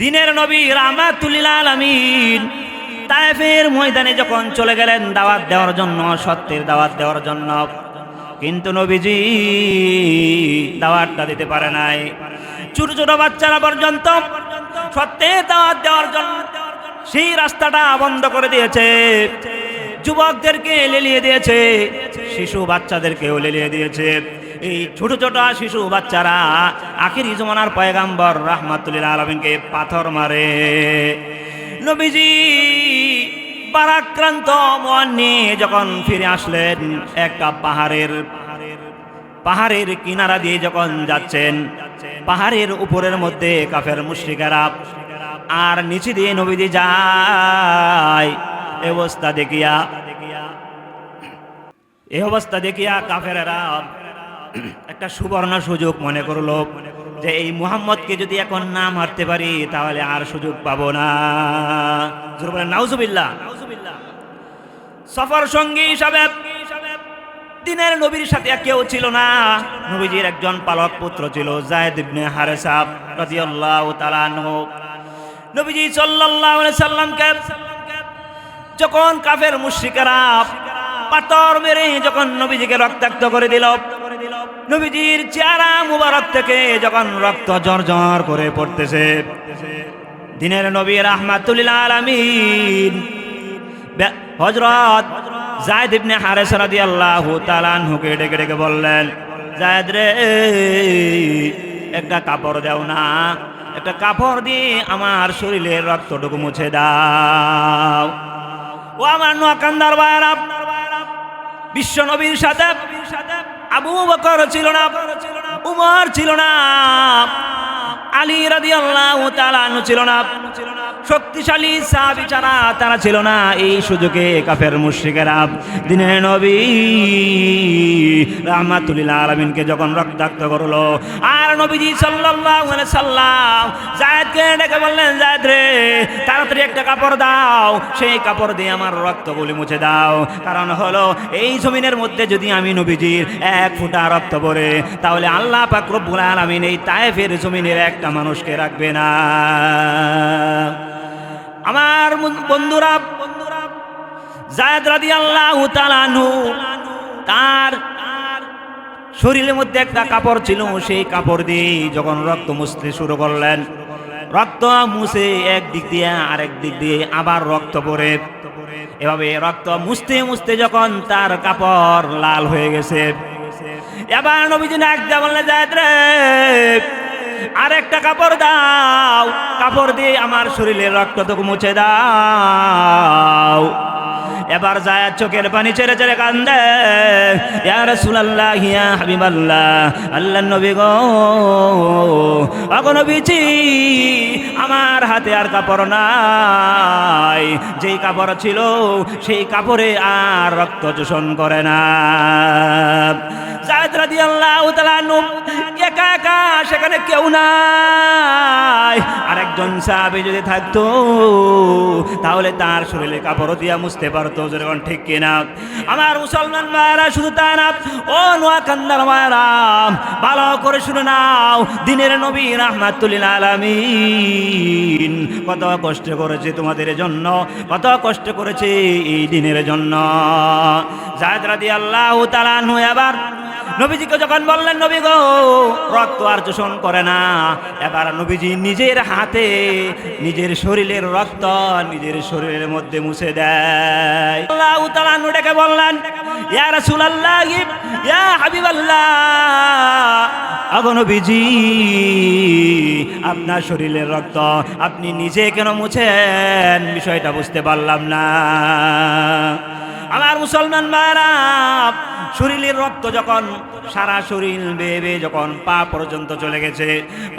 দিনের নবী রামাতুল্লিল আলমিন তায়েফের ময়দানে যখন চলে গেলেন দাওয়াত দেওয়ার জন্য, সত্যের দাওয়াত দেওয়ার জন্য। কিন্তু নবীজি দাওয়াতটা দিতে পারে নাই। ছোট ছোট বাচ্চারা পর্যন্ত সত্যের দাওয়াত দেওয়ার জন্য সেই রাস্তাটা বন্ধ করে দিয়েছে। যুবকদেরকে লেলিয়ে দিয়েছে, শিশু বাচ্চাদেরকেও লেলিয়ে দিয়েছে। এই ছোট ছোট শিশু বাচ্চারা আখির জমানার পয়গাম্বর রাহমাতুল্লিল আলমিনকে পাথর মারে। নবীজি পারাক্রান্ত মন নিয়ে যখন ফিরে আসলেন একটা পাহাড়ের পাহাড়ের কিনারা দিয়ে যখন যাচ্ছেন, পাহাড়ের উপরের মধ্যে কাফের মুশ্রিকারা, আর নিচে দিয়ে নবীজি যায় অবস্থা দেখিয়া এ অবস্থা দেখিয়া কাফেরেরা একটা সুবর্ণ সুযোগ মনে করল যে এই মুহাম্মদকে যদি এখন না মারতে পারি, তাহলে আর সুযোগ পাবো না। সফর সঙ্গী হিসাবে দিনের নবীর সাথে কেউ ছিল না। নবীজির একজন পালক পুত্র ছিল জায়দ ইবনে হারেসা রাদিয়াল্লাহু তাআলা আনহু। নবীজি সাল্লাল্লাহু আলাইহি সাল্লামকে যখন কাফের মুশরিকেরা পাথর মেরে যখন নবীজিকে রক্তাক্ত করে দিল নবীজির চেহারা মুবারক থেকে যখন রক্ত জর্জর করে পড়তেছে, দিনের নবী রাহমাতুল্লিল আলামিন হযরত জায়েদ ইবনে হারেস রাদিয়াল্লাহু তাআলা আনহুকে ডেকে ডেকে বললেন জায়েদ রে, একটা কাপড় দাও না, একটা কাপড় দিয়ে আমার শরীরের রক্তটুকু মুছে দাও। ও আমার নোয়াকান্দার বায়ারা বিশ্ব নবীর সাথে আবু বকর ছিল না উমর ছিল না। আলী রাদিয়াল্লাহু তাআলা আনহু ছিল না। শক্তিশালী সাহাবী ছাড়া তারা ছিল না। এই সুযোগে কাফের মুশরিকেরা দিনের নবী রাহমাতুল্লিল আলামিনকে যখন রক্তাক্ত করল, আর নবীজি সাল্লাল্লাহু আলাইহি সাল্লাম জায়েদকে ডেকে বললেন, জায়েদ রে, তাড়াতাড়ি একটা কাপড় দাও। সেই কাপড় দিয়ে আমার রক্তগুলি মুছে দাও। কারণ হলো, এই জমিনের মধ্যে যদি আমি নবীজির এক ফুটা রক্ত পড়ে, তাহলে আল্লাহ পাক রব্বুল আলামিন এই তায়েফের জমিনের একটা মানুষকে রাখবে না। আমার বন্ধুরা বন্ধুরা, জায়দ তাআলা আনহু, তার শরীরের মধ্যে একটা কাপড় ছিল, সেই কাপড় দিয়ে যখন রক্ত মুছতে শুরু করলেন, রক্ত মুছে এক দিক দিয়ে আরেক দিক দিয়ে আবার রক্ত পড়ে। এভাবে রক্ত মুছতে মুছতে যখন তার কাপড় লাল হয়ে গেছে, এবার নবীজি নাক দেয়া বললে যায় আরেকটা কাপড় দাও। কাপড় দিয়ে আমার শরীরের রক্তটুকু মুছে দাও। এবার যায় চোখের পানি ছেড়ে ছেড়ে কান্দে। ইয়া রাসূলুল্লাহ, ইয়া হাবিবাল্লাহ, আল্লাহর নবী গো। নবীজি, আমার হাতে আর কাপড় নাই। যেই কাপড় ছিল, সেই কাপড়ে আর রক্ত শোষণ করে না। একা, সেখানে কেউ নাই। আরেকজন সাহাবী যদি থাকতো, তাহলে তার শরীরে কাপড় দিয়া মুছতে পারতো, যেরকম ঠিক কিনা। আমার মুসলমান মায়েরা শুধু তা না, ও নোয়াকান্দার মায়েরা ভালো করে শুনে নাও, দিনের নবী রাহমাতুল্লিল আলামিন, কত কষ্ট করেছে তোমাদের জন্য, কত কষ্ট করেছে এই দিনের জন্য। জায়দ রাদিয়াল্লাহু তাআলা আনহু এবার নবীজিকে যখন বললেন, নবী গো রক্ত আর শোষণ করে না। এবার নবীজি নিজের হাতে নিজের শরীরের রক্ত নিজের শরীরের মধ্যে মুছে দেয়। আল্লাহ তাআলা ডেকে বললেন, ইয়া রাসূলুল্লাহ, ইয়া হাবিবাল্লাহ। আগো নবীজি, আপনার শরীরের রক্ত আপনি নিজে কেন মুছেন? বিষয়টা বুঝতে পারলাম না। আমার মুসলমান মারা শরীরের রক্ত যখন সারা শরীর বেয়ে যখন পা পর্যন্ত চলে গেছে,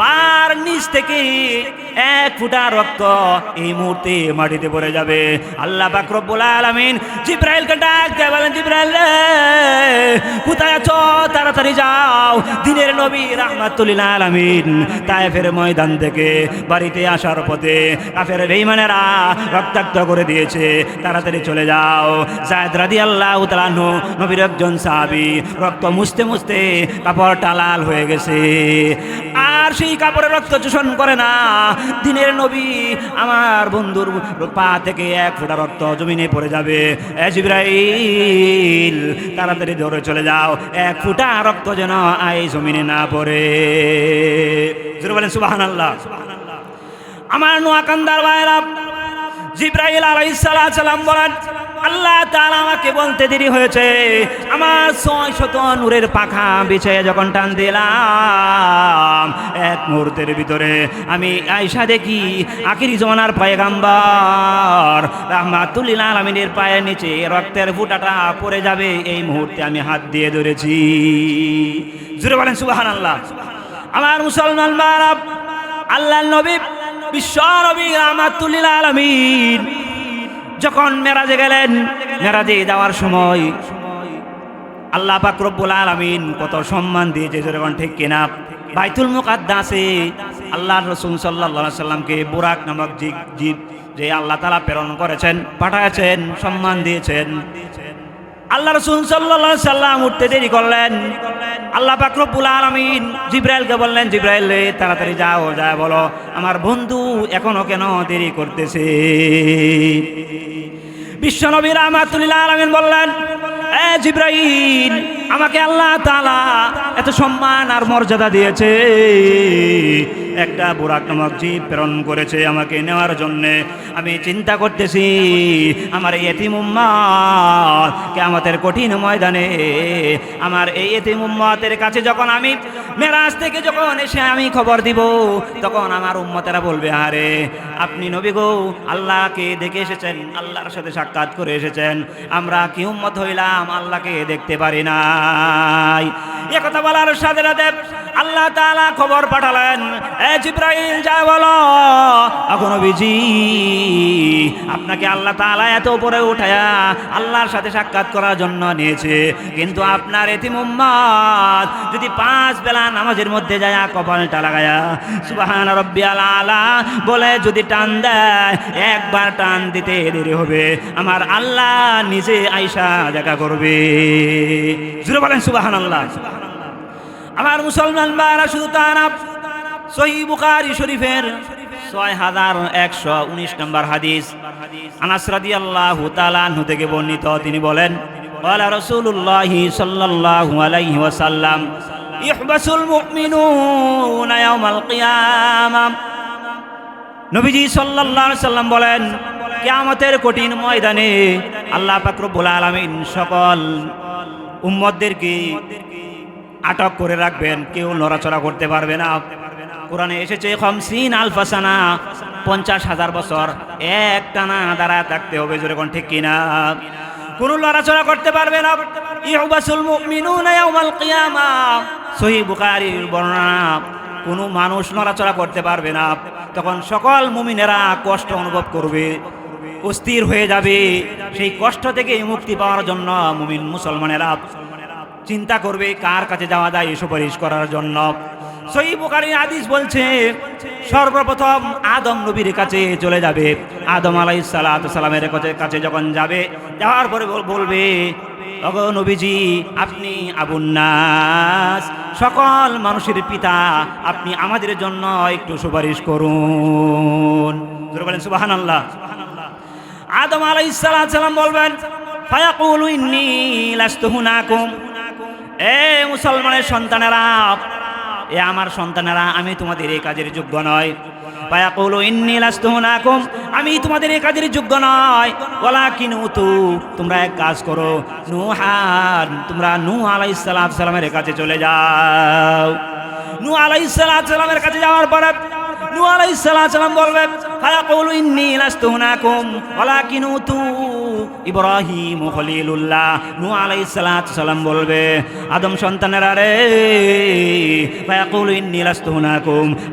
পার নিচ থেকে এক ফুটা রক্ত এই মুহূর্তে মাটিতে পড়ে যাবে। আল্লাহ পাক রব্বুল আলামিন জিব্রাইলকে ডাক বলেন, জিব্রাইল কোথায় আছো? তাড়াতাড়ি যাও। দিনের নবী রাহমাতুল্লিল আলামিন তায়েফের ময়দান থেকে বাড়িতে আসার পথে কাফের বেঈমানেরা রক্তাক্ত করে দিয়েছে। তাড়াতাড়ি চলে যাও। জায়দ রাদি আল্লাহ তালানহু নবীর একজন সাহাবি, রক্ত মুছতে মুছতে কাপড়টা লাল হয়ে গেছে। আর সেই কাপড়ে রক্ত চোষণ করে না। দিনের নবী আমার বন্ধুর পা থেকে এক ফোঁটা রক্ত জমিনে পড়ে যাবে। জিব্রাইল, তাড়াতাড়ি ধরে চলে যাও। এক ফোঁটা রক্ত যেন আই জমিনে না পড়ে। বলেন সুবাহান আল্লাহ আমার নোয়াকান্দার ভাইরা জিব্রাইল আলাইহিস সালাম বলেন আল্লাহ তাআলা আমাকে বলতে দেরি হয়েছে। আমার ছয় শত নূরের পাখা বিছিয়ে যখন টান দিলাম, এক মুহূর্তের ভিতরে আমি আয়সা দেখি, আখিরি জমানার পয়গাম্বার রাহমাতুল্লিল আলমিনের পায়ের নিচে রক্তের ফুটাটা পড়ে যাবে, এই মুহূর্তে আমি হাত দিয়ে ধরেছি। জুড়ে বলেন সুবাহান আল্লাহ আমার মুসলমান আল্লাহ নবী, বিশ্ব নবী রাহমাতুল্লিল আলমিন যখন মেরাজে গেলেন, মেরাজে যাওয়ার সময় আল্লাহ পাকরব্বুল রব্বুল আলামিন কত সম্মান দিয়েছে যেরকম ঠিক কিনা? বাইতুল মুকাদ্দাসে আল্লাহ রসুল সাল্লা সাল্লামকে বুরাক নামক জীব জীব যে আল্লাহ তালা প্রেরণ করেছেন পাঠাচ্ছেন সম্মান দিয়েছেন। আল্লাহ রসুল সাল্লাম উঠতে দেরি করলেন। আল্লাহ পাক রব্বুল আলামিন জিব্রাইলকে বললেন, জিব্রাইল তাড়াতাড়ি যাও, যা বলো। আমার বন্ধু এখনও কেন দেরি করতেছে? বিশ্বনবী রহমাতুল্লাহ আলমিন বললেন, এ জিব্রাইল, আমাকে আল্লাহ তাআলা এত সম্মান আর মর্যাদা দিয়েছে। একটা বুরাক নামক জীব প্রেরণ করেছে আমাকে নেওয়ার জন্যে। আমি চিন্তা করতেছি, আমার এই এতিম উম্মাত কেয়ামতের কঠিন ময়দানে, আমার এই এতিম উম্মাতের কাছে যখন আমি মেরাজ থেকে যখন এসে আমি খবর দিব, তখন আমার উম্মতেরা বলবে, আরে, আপনি নবী গো, আল্লাহকে দেখে এসেছেন, আল্লাহর সাথে সাক্ষাৎ করে এসেছেন। আমরা কি উম্মত হইলাম, আল্লাহকে দেখতে পারি নাই। এ কথা বলার সাথে সাথে আল্লাহ তাআলা খবর পাঠালেন এ জিব্রাইল, যা বলো। এখন বিজি আপনাকে আল্লাহ তাআলা এত উপরে উঠায়া আল্লাহর সাথে সাক্ষাৎ করার জন্য নিয়েছে। কিন্তু আপনার এতিম উম্মাদ যদি পাঁচ বেলা নামাজের মধ্যে যায় কপালটা লাগায়া, সুবাহান রব্বিয়াল আলা, বলে যদি টান দেয়, একবার টান দিতে দেরি হবে। আমার আল্লাহ নিজে আইসা দেখা করবে। জুড়ে বলেন সুবাহান আল্লাহ আমার মুসলমান বারা শুধু তারা সহি বুখারি শরীফের ছয় হাজার একশো উনিশ নম্বর হাদিস। আনাস রাদি আল্লাহ তালাহু থেকে বর্ণিত। তিনি বলেন ওয়ালা রসুল্লাহি সাল্লাল্লাহু আলাইহি ওয়াসাল্লাম, ইহবাসুল মুমিনুনা ইয়াউমাল কিয়ামাহ নবীজি সাল্লাল্লাহু আলাইহি সাল্লাম বলেন, কিয়ামতের কঠিন ময়দানে আল্লাহ পাক রব্বুল আলামিন সকল উম্মতদেরকে আটক করে রাখবেন। কেউ নড়াচড়া করতে পারবে না। কোরআনে এসেছে, খমসিন আলফাসানা পঞ্চাশ হাজার বছর। এক টানা দাঁড়ায় থাকতে হবে, জোরে কোন ঠিক কিনা? কোনো লড়াচড়া করতে পারবে না? ইহবাসুল মুমিনুনা ইয়াউমাল কিয়ামা সহিহ বুখারীর বর্ণনা। কোনো মানুষ নড়াচড়া করতে পারবে না। তখন সকল মুমিনেরা কষ্ট অনুভব করবে, অস্থির হয়ে যাবে। সেই কষ্ট থেকে মুক্তি পাওয়ার জন্য মুমিন মুসলমানেরা চিন্তা করবে, কার কাছে যাওয়া যায় সুপারিশ করার জন্য। সই বুখারী হাদিস বলছে, সর্বপ্রথম আদম নবীর কাছে চলে যাবে। আদম সালাতু সালামের কাছে- যখন যাবে, যাওয়ার পরে বলবে নবীজি, আপনি আবুন্নাস সকল মানুষের পিতা আপনি আমাদের জন্য একটু সুপারিশ করুন। বলেন, সুবহানাল্লাহ। আদম আলাইহিস সালাম বলবেন, ফায়াকুলু ইন্নী লাস্তু হুনাকুম এ মুসলমানের সন্তানেরা এ আমার সন্তানেরা, আমি তোমাদের এই কাজের যোগ্য নয় পায়া ইন্নী লাস্তু হুনাকুম, আমি তোমাদের এই কাজের যোগ্য নয় ওলা কিনুতু তোমরা এক কাজ করো, নুহান, তোমরা নূহ আলাইহিস সালামের কাছে চলে যাও। নূহ আলাইহিস সালামের কাছে যাওয়ার পরে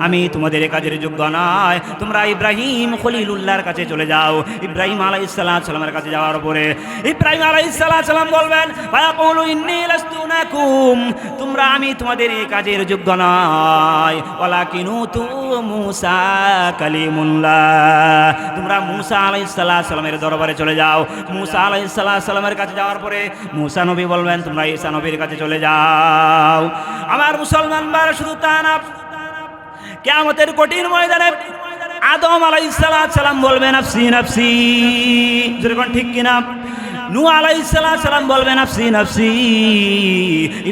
আমি তোমাদের কাজের যোগ্য নয়। তোমরা ইব্রাহিম খলিলুল্লাহর কাছে চলে যাও। ইব্রাহিম আলাইহিস সালামের কাছে যাওয়ার পরে ইব্রাহিম আলাইহিস সালাম বলবেন তোমরা আমি তোমাদের এই কাজের যোগ্য নয়। ওয়ালাকিন উতু মুসা কালিমুল্লাহ তোমরা মুসা আলাইহিসসালাম সালামের দরবারে চলে যাও। মুসা আলাইহিসসালাম সালামের কাছে যাওয়ার পরে মুসা নবী বলবেন, তোমরা ঈসা নবীর কাছে চলে যাও। আমার মুসলমান বার শুধু তা না, কেয়ামতের কঠিন ময়দানে আদম আলাইহিসসালাম সালাম বলবেন, আফসি, নাফসি। যেরকম ঠিক কিনা? নু আলাইহিসসালাম সালাম বলবেন আফসি নাফসি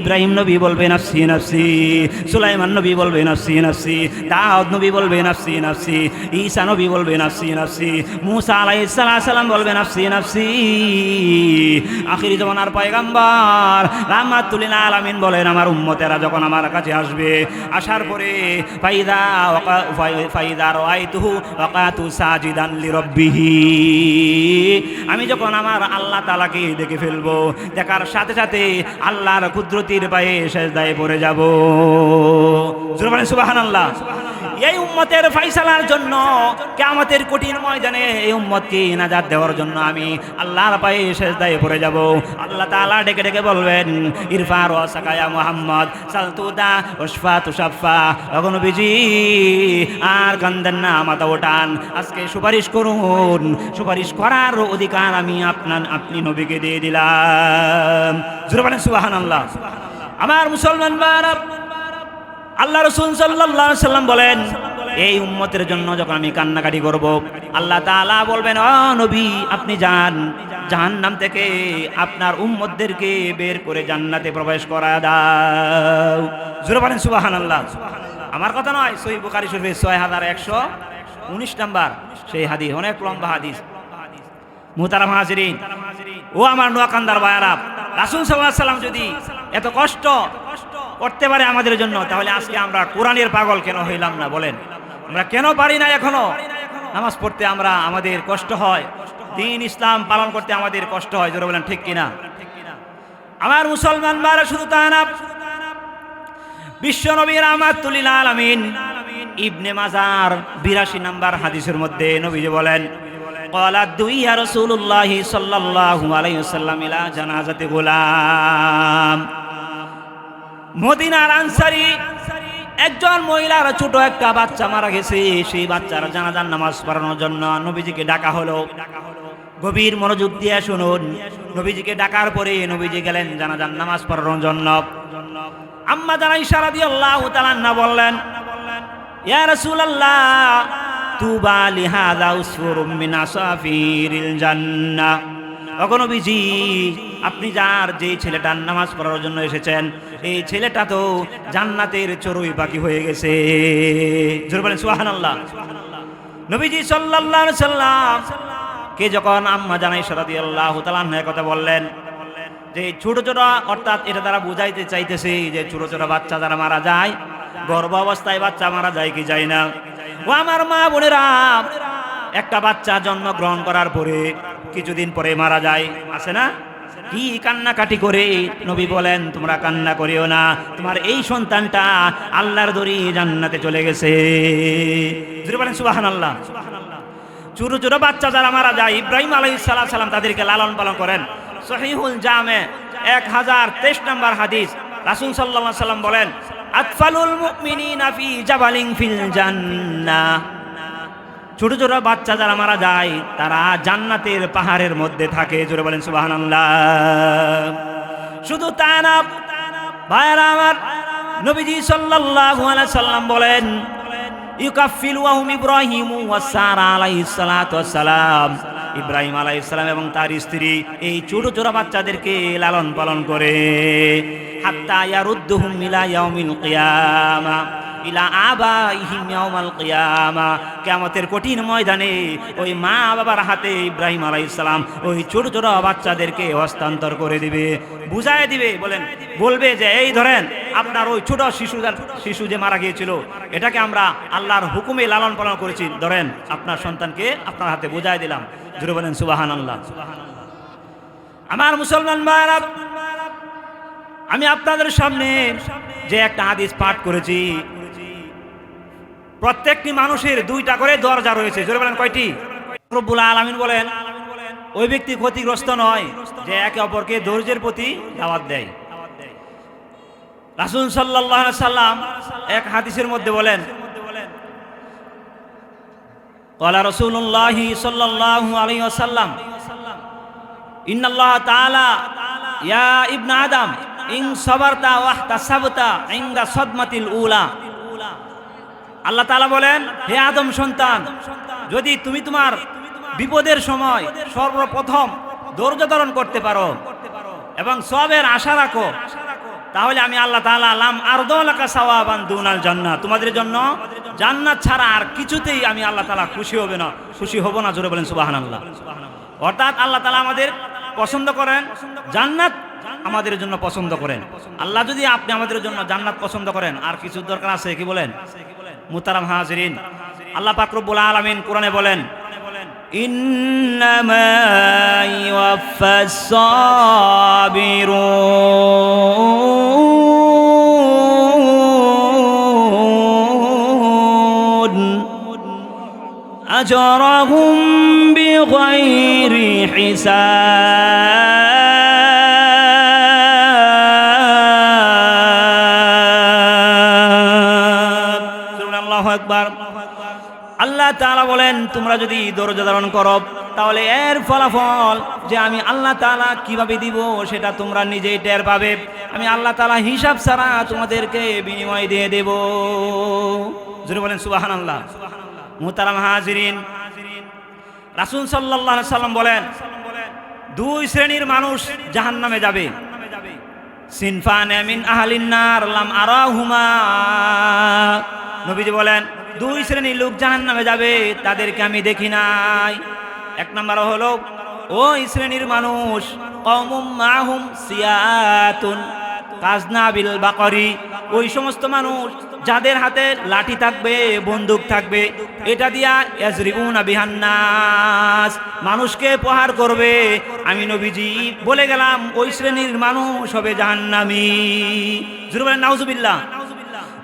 ইব্রাহিম নবী বলবেন আফসি নাফসি। সুলাইমান নবী বলবেন আফসি নাফসি। দাউদ নবী বলবেন আফসি নাফসি। ঈসা নবী বলবেন আফসি নাফসি। মুসা আলাইহিসসালাম সালাম বলবেন আফসি নাফসি আখিরি জমানার পয়গাম্বার রাহমাতুল আলামিন বলেন, আমার উম্মতেরা যখন আমার কাছে আসবে, আসার পরে, ফাইদা ফাইদা রাআইতুহু ওয়াকাতু সাজিদান লিরাব্বিহি। আমি যখন আমার আল্লাহ তাআলাকে দেখে ফেলব। দেখার সাথে সাথে আল্লাহর কুদরতির পায়ে শেষ সেজদায় পড়ে যাব। জোরে আল্লাহ এই উম্মতের ফাইসালার জন্য কিয়ামতের কঠিন ময়দানে এই উম্মতকে নাজাত দেওয়ার জন্য আমি আল্লাহর পায়ে সেজদায় পড়ে যাব। আল্লাহ তাআলা ডেকে ডেকে বলবেন ইরফার ও সাকায়া মোহাম্মদ সালতুদা ওশফা তুষাফা এখন বিজি আর কান্দেন না, মাথা ওঠান। আজকে সুপারিশ করুন, সুপারিশ করার অধিকার আমি আপনার, আপনি নবীকে দিয়ে দিলাম। জোরে বলেন সুবহানাল্লাহ। আমার মুসলমান বারা আল্লাহ রসুল সাল্লাহ সাল্লাম বলেন, এই উম্মতের জন্য যখন আমি কান্নাকাটি করব, আল্লাহ তাআলা বলবেন, ও নবী, আপনি যান। জাহান্নাম থেকে আপনার উম্মতদেরকে বের করে জান্নাতে প্রবেশ করা দাও। জোরে বলেন সুবাহান আল্লাহ আমার কথা নয় সই বুখারি শরীফের ছয় হাজার একশো উনিশ নাম্বার, সেই হাদিস, অনেক লম্বা হাদিস। ও আমার নোয়াকান্দার বায়ারা রাসুল সাল্লাহ সাল্লাম যদি এত কষ্ট করতে পারে আমাদের জন্য, তাহলে আজকে আমরা কোরআনের পাগল কেন হইলাম না বলেন? আমরা কেন পারি না এখনও? নামাজ পড়তে আমরা আমাদের কষ্ট হয়, দিন ইসলাম পালন করতে আমাদের কষ্ট হয়, জোরে বলেন ঠিক কিনা? আমার মুসলমান বারা শুধু তা না বিশ্ব নবীর আমার তুলিল আমিন ইবনে মাজার বিরাশি নাম্বার হাদিসের মধ্যে নবীজি বলেন দুই রসুল্লাহ সাল্লাহ আলাইসাল্লাম জানাজাতে গোলাম। মদিনার আনসারি, একজন মহিলার ছোট একটা বাচ্চা মারা গেছে। সেই বাচ্চার জানাজার নামাজ পড়ানোর জন্য নবীজিকে ডাকা হলো। গভীর মনোযোগ দিয়ে শুনুন। নবীজিকে ডাকার পরে নবীজি গেলেন জানাজার নামাজ পড়ানোর জন্য। আম্মা জানাই সারা দিয়ে আল্লাহ তালান্না বললেন, ইয়া রাসূলুল্লাহ, তুবা লিহাদা উসফুরুম মিন আসাফিরিল জান্নাহ। তখন নবীজি আপনি যার যে ছেলেটার নামাজ পড়ার জন্য এসেছেন, এই ছেলেটা তো জান্নাতের চড়ুই পাখি হয়ে গেছে। নবীজি আলাইহি সাল্লাম কে যখন আম্মা জানাই সরাদি আল্লাহ তালান্নের কথা বললেন, যে ছোট ছোট অর্থাৎ এটা তারা বুঝাইতে চাইতেছে যে ছোট ছোট বাচ্চা যারা মারা যায়, গর্ভ অবস্থায় বাচ্চা মারা যায় কি যায় না? ও আমার মা বোনেরা, একটা বাচ্চা জন্মগ্রহণ করার পরে কিছুদিন পরে মারা যায়। আছে না? কি কান্নাকাটি করে? নবী বলেন, তোমরা কান্না করিও না। তোমার এই সন্তানটা আল্লাহর দড়ি জান্নাতে চলে গেছে। বলেন সুবাহান আল্লাহ চুরু চুরু বাচ্চা যারা মারা যায়, ইব্রাহিম আলাই তাদেরকে লালন পালন করেন। সহিহুল জামে এক হাজার তেইশ নম্বর হাদিস। রাসুল সাল্লাহ সাল্লাম বলেন, আতফালুল মুমিনিনা ফি জাবালিং ফিল জান্নাহ। ছোট ছোট বাচ্চা যারা মারা যায়, তারা জান্নাতের পাহাড়ের মধ্যে থাকে। জোরে বলেন, সুবহানাল্লাহ। শুধু তা না ভাইরা আমার, নবীজি সাল্লাল্লাহু আলাইহি সাল্লাম বলেন, ইউকাফিলু ওয়াহুম ইব্রাহিম ওয়া সারা ওয়াস সালাম। ইব্রাহিম আলাইহিস এবং তার স্ত্রী এই ছোট ছোট বাচ্চাদেরকে লালন পালন করে। হাত্তা ইয়ারুদ্দুহুম ইলা ইয়াউমিল কিয়ামা। ইলা কঠিন ময়দানে ওই মা বাবার হাতে ইব্রাহিম আলাইহিস সালাম ওই ছোট ছোট বাচ্চাদেরকে হস্তান্তর করে দিবে। বুঝায় দিবে, বলেন, বলবে যে, এই ধরেন, আপনার ওই ছোট শিশু শিশু যে মারা গিয়েছিল, এটাকে আমরা আল্লাহর হুকুমে লালন পালন করেছি। ধরেন, আপনার সন্তানকে আপনার হাতে বুঝায় দিলাম। জুড়ে বলেন সুবাহান আল্লাহ আমার মুসলমান আমি আপনাদের সামনে যে একটা হাদিস পাঠ করেছি প্রত্যেকটি মানুষের দুইটা করে দরজা রয়েছে। জোরে বলেন কয়টি? রব্বুল আলমিন বলেন, ওই ব্যক্তি ক্ষতিগ্রস্ত নয় যে একে অপরকে ধৈর্যের প্রতি দাওয়াত দেয়। রাসুল সাল্লাহ সাল্লাম এক হাদিসের মধ্যে বলেন কলা রসুল্লাহি সাল্লাহ আলী আসাল্লাম ইন্নাল্লাহ তালা ইয়া ইবনা আদম ইং সবার্তা ওয়াহ সদমাতিল উলা। আল্লাহ তালা বলেন, হে আদম সন্তান, যদি তুমি তোমার বিপদের সময় সর্বপ্রথম ধৈর্য ধারণ করতে পারো এবং সবের আশা রাখো, তাহলে আমি আল্লাহ তাআলা আলাম আরদলাকা সাওয়াবান দুনাল জান্নাত তোমাদের জন্য জান্নাত ছাড়া আর কিছুতেই আমি আল্লাহ তালা খুশি হবে না, খুশি হব না, জোরে বলেন সুবহানাল্লাহ। অর্থাৎ আল্লাহ তালা আমাদের পছন্দ করেন, জান্নাত আমাদের জন্য পছন্দ করেন। আল্লাহ যদি আপনি আমাদের জন্য জান্নাত পছন্দ করেন, আর কিছু দরকার আছে কি বলেন? মুতারাম হাজিরিন আল্লাহ পাক রব্বুল আলামিন কোরআনে বলেন ইন্নামা ইউয়াফাস সাবিরুন أجرهم بغير حساب আল্লাহ তাআলা বলেন, তোমরা যদি ধৈর্য ধারণ করো, তাহলে এর ফলাফল যে আমি আল্লাহ তাআলা কীভাবে দিব, সেটা তোমরা নিজেই টের পাবে। আমি আল্লাহ তালা হিসাব ছাড়া তোমাদেরকে বিনিময় দিয়ে দেব। জোরে বলেন, সুবহানাল্লাহ। মুহতারাম হাজিরিন। রাসূল আলাইহি সাল্লাম বলেন, দুই শ্রেণির মানুষ জাহান্নামে যাবে। সিনফান মিন আহলিন নার, লাম আরাহুমা। নবীজি বলেন দুই শ্রেণির লোক জাহান্নামে যাবে, তাদেরকে আমি দেখি নাই। এক নম্বর হলো, ওই শ্রেণির মানুষ সিয়াতুন, কাজনা বিল বাকরি। ওই সমস্ত মানুষ যাদের হাতে লাঠি থাকবে, বন্দুক থাকবে, এটা দিয়া মানুষকে প্রহার করবে। আমি নবীজি বলে গেলাম, ওই শ্রেণির মানুষ হবে জাহান্নামী। জুরু নাউজুবিল্লাহ।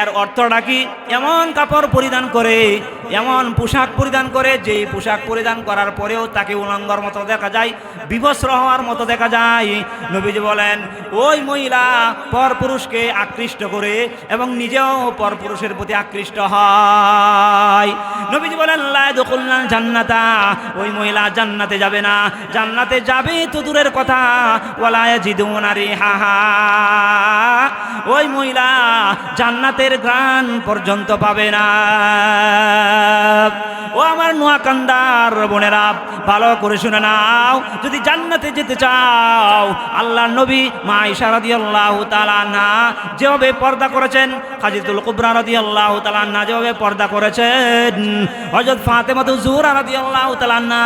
এর অর্থটা কি? এমন কাপড় পরিধান করে, এমন পোশাক পরিধান করে যে পোশাক পরিধান করার পরেও তাকে উলঙ্গর মতো দেখা যায় বিভস্র হওয়ার মতো দেখা যায়। নবীজি বলেন, ওই মহিলা পরপুরুষকে আকৃষ্ট করে এবং নিজেও পরপুরুষের প্রতি আকৃষ্ট হয়। নবীজি বলেন লায়দুকুল্লাহ জান্নাতা। ওই মহিলা জান্নাতে যাবে না। জান্নাতে যাবে তো দূরের কথা। ওয়ালায় জিদুনারি হাহা ওই মহিলা জান্নাতের গান পর্যন্ত পাবে না। ও আমার নোয়াকান্দার বোনেরা, ভালো করে শুনে নাও। যদি জান্নাতে যেতে চাও, আল্লাহ নবী মা ইশা রাদিয়াল্লাহু তাআলা না যেভাবে পর্দা করেছেন খাজিদুল কুবরা রাদিয়াল্লাহু আল্লাহ না যেভাবে পর্দা করেছেন হযরত ফাতেমা তো জুহরা রাদিয়াল্লাহু তাআলা না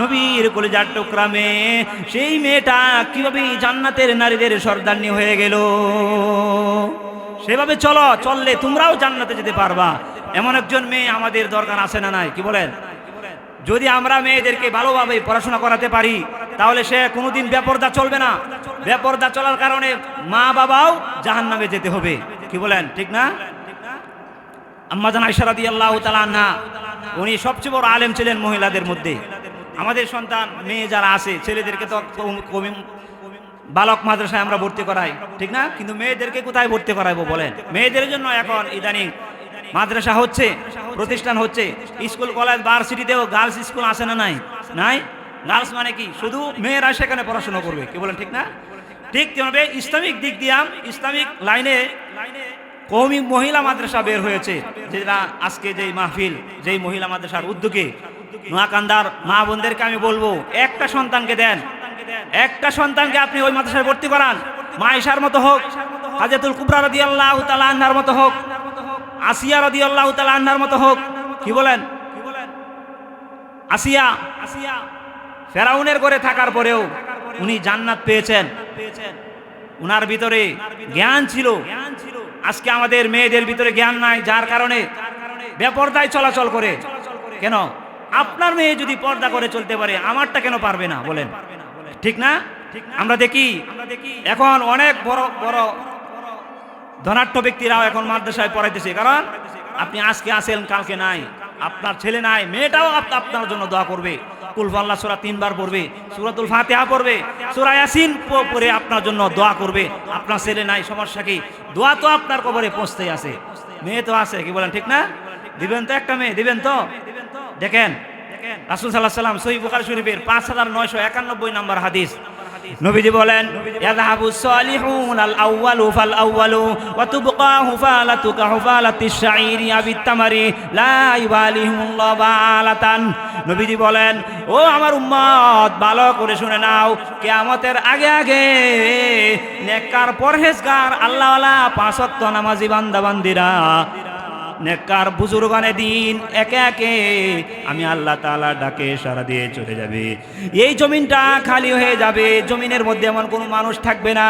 নবীর কলিজার টুকরা মেয়ে। সেই মেয়েটা কীভাবে জান্নাতের নারীদের সর্দারনি হয়ে গেল? সেভাবে চলো, চললে তোমরাও জান্নাতে যেতে পারবা। এমন একজন মেয়ে আমাদের দরকার আছে না নাই, কি বলেন? যদি আমরা মেয়েদেরকে ভালোভাবে পড়াশোনা করাতে পারি, তাহলে সে কোনোদিন বেপর্দা চলবে না। বেপর্দা চলার কারণে মা বাবাও জাহান নামে যেতে হবে, কি বলেন, ঠিক না? আম্মাজান আইসারাদি আল্লাহ তালা উনি সবচেয়ে বড় আলেম ছিলেন মহিলাদের মধ্যে। আমাদের সন্তান, মেয়ে যারা আছে, ছেলেদেরকে তো কমি- বালক মাদ্রাসায় আমরা ভর্তি করাই, ঠিক না? কিন্তু মেয়েদেরকে কোথায় ভর্তি করাইবো বলেন? মেয়েদের জন্য এখন ইদানিং মাদ্রাসা হচ্ছে, প্রতিষ্ঠান হচ্ছে, স্কুল, কলেজ, ভার্সিটিতেও গার্লস স্কুল আছে না নাই? নাই? গার্লস মানে কি? শুধু মেয়েরা সেখানে পড়াশোনা করবে, কি বলেন, ঠিক না? ঠিক তেমনি ইসলামিক দিক দিয়া ইসলামিক লাইনে লাইনে কৌমি মহিলা মাদ্রাসা বের হয়েছে, যেটা আজকে যেই মাহফিল, যেই মহিলা মাদ্রাসার উদ্যোগে। নোয়াকান্দার মা বোনদেরকে আমি বলব, একটা সন্তানকে দেন। একটা সন্তানকে আপনি ওই মাদ্রাসায় ভর্তি করান। মাইশার মতো হোক, হাজাতুল কুবরা রদি আল্লাহ তালা আন্নার মতো হোক, আসিয়া রদি আল্লাহ তালা আন্নার মতো হোক, কি বলেন? আসিয়া আসিয়া ফেরাউনের করে থাকার পরেও উনি জান্নাত পেয়েছেন। উনার ভিতরে জ্ঞান ছিল জ্ঞান ছিল। আজকে আমাদের মেয়েদের ভিতরে জ্ঞান নাই, যার কারণে বেপর্দায় চলাচল করে। কেন? আপনার মেয়ে যদি পর্দা করে চলতে পারে, আমারটা কেন পারবে না? বলেন। ঠিক না? আমরা দেখি, এখন অনেক বড় বড় ধনাঢ্য ব্যক্তিরাও এখন মাদ্রাসায় পড়াইতেছে। কারণ আপনি আজকে আসেন কালকে নাই। আপনার ছেলে নাই, মেয়েটাও আপ- আপনার জন্য দোয়া করবে। কুলফাল্লা সুরা তিনবার পড়বে, সুরাতুল ফাতিহা পড়বে, সুরা ইয়াসিন পড়ে আপনার জন্য দোয়া করবে। আপনার ছেলে নাই, সমস্যা কি? দোয়া তো আপনার কবরে পৌঁছতেই আছে। মেয়ে তো আছে, কি বলেন, ঠিক না? দিবেন তো একটা মেয়ে, দিবেন তো? দেখেন, রাসুল সাল্লাহ সাল্লাম সহি বুখার শরীফের পাঁচ হাজার নয়শো একানব্বই নম্বর হাদিস। নবীজি বলেন, ইয়াযহাবু সালিহুন আল আউয়ালু ফাল আউয়ালু ওয়া তুবকা হুফালাতুকা হুফালাতিশ শাইরি আবিত তামারি লা ইবালিহুল্লাহ বালাতান নবীজি বলেন, ও আমার উম্মত, ভালো করে শুনে নাও, কিয়ামতের আগে আগে নেককার পরহেজগার, আল্লাহওয়ালা পাঁচ ওয়াক্ত নামাজি বান্দা বান্দিরা নেককার বুজুর্গানে দিন, একে একে আমি আল্লাহ তাআলা ডাকে সারা দিয়ে চলে যাবে। এই জমিনটা খালি হয়ে যাবে, জমিনের মধ্যে এমন কোনো মানুষ থাকবে না।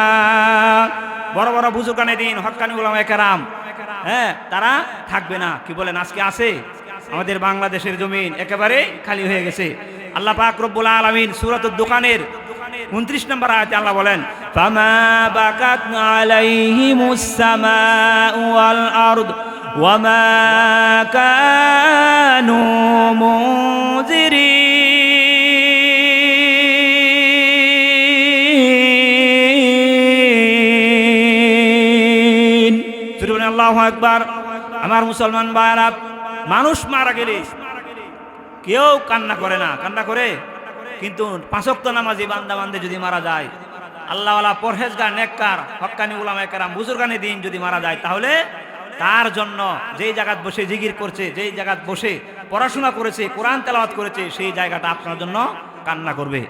বড় বড় বুজুর্গানে দিন হক্কানি উলামা একরাম। হ্যাঁ তারা থাকবে না। কি বলেন, আজকে আছে? আমাদের বাংলাদেশের জমিন একেবারে খালি হয়ে গেছে। আল্লাহ পাক রব্বুল আলামিন সূরাতুদ দোকানের উনত্রিশ নম্বর আয়াতে আল্লাহ বলেন বাকাত আলাইহিমুস সামাউ ওয়াল ওয়ামা কানু মুনজিরিন সুবহান আল্লাহু আকবার। আমার মুসলমান ভাইরা মানুষ মারা গেলে কেউ কান্না করে না, কান্না করে। কিন্তু পাঁচক্ত নামাজি বান্দা বান্দে যদি মারা যায়, আল্লাহওয়ালা পরহেজগার, নেককার হক্কানি উলামা একরাম বুজুর্গানি দিন যদি মারা যায়, তাহলে তার জন্য যেই জায়গাত বসে জিগির করছে, যেই জায়গাত বসে পড়াশোনা করেছে, কোরআন তেলাওয়াত করেছে, সেই জায়গাটা আপনার জন্য কান্না করবে।